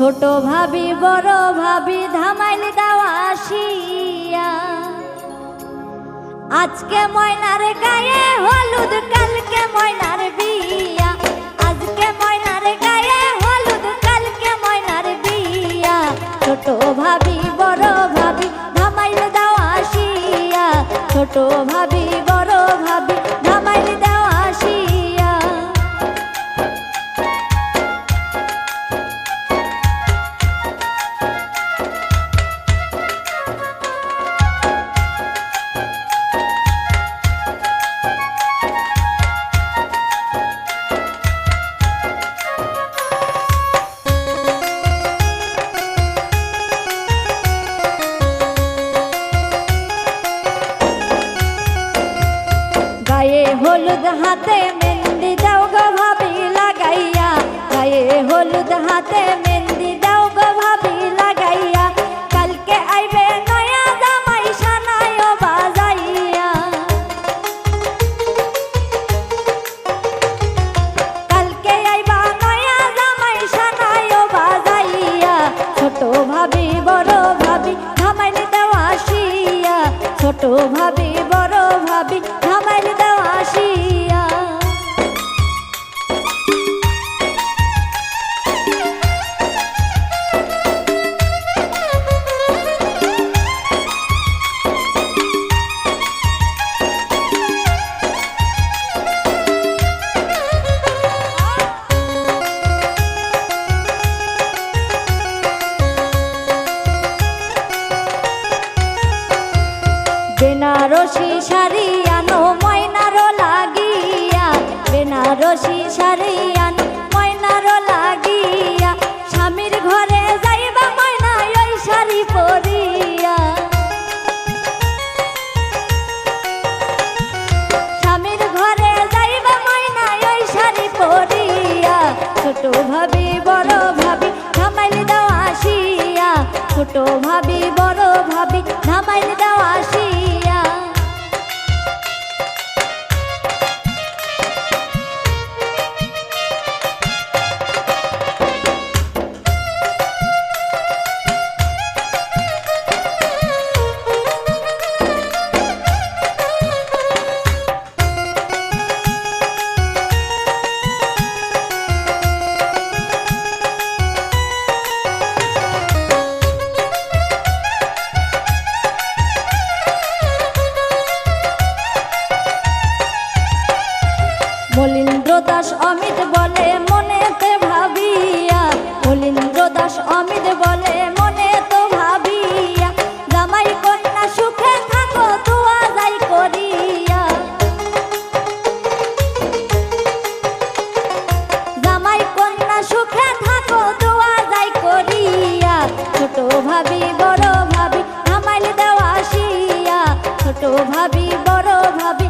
ছোট ভাবি বড় ভাবি ধামাইল দাওয়া আসিয়া। আজকে ময়নার গায়ে হলুদ কালকে ময়নার হলুদ হাতে মেহেন্দি দাও গো ভাবি লাগাইয়া। গায়ে হলুদ হাতে মেহেন্দি দাও গো ভাবি লাগাইয়া। কালকে আইবে নয়া জামাই সানায় বাজাইয়া। কালকে আইবা নয়া জামাই সানায় বাজাইয়া। ছোট ভাবি, বড় ভাবি ধামাইল দেওয়া আসিয়া। ছোট ভাবি, বড় ভাবি বেনারসি শাড়ি আনো ময়নারো লাগিয়া। বেনারসি শাড়ি আনো ময়নারো লাগিয়া। স্বামীর ঘরে যাইবা ময়না ওই শাড়ি পরিয়া। স্বামীর ঘরে যাইবা ময়না ওই শাড়ি পরিয়া। ছোট ভাবি, বড় ভাবি, ধামাইল দেওয়া আসিয়া। ছোট ভাবি, বড় ভাবি দাস অমিত বলে ভাবিয়া। মলিন্দ্র দাস অমিত বলে মনে তো ভাবিয়া। জামাই কন্যা সুখে থাকো তুয়া যাই করিয়া। জামাই কন্যা সুখে থাকো যাই করিয়া। ছোট ভাবি, বড় ভাবি ধামাইল দেওয়া আসিয়া। ছোট ভাবি, বড় ভাবি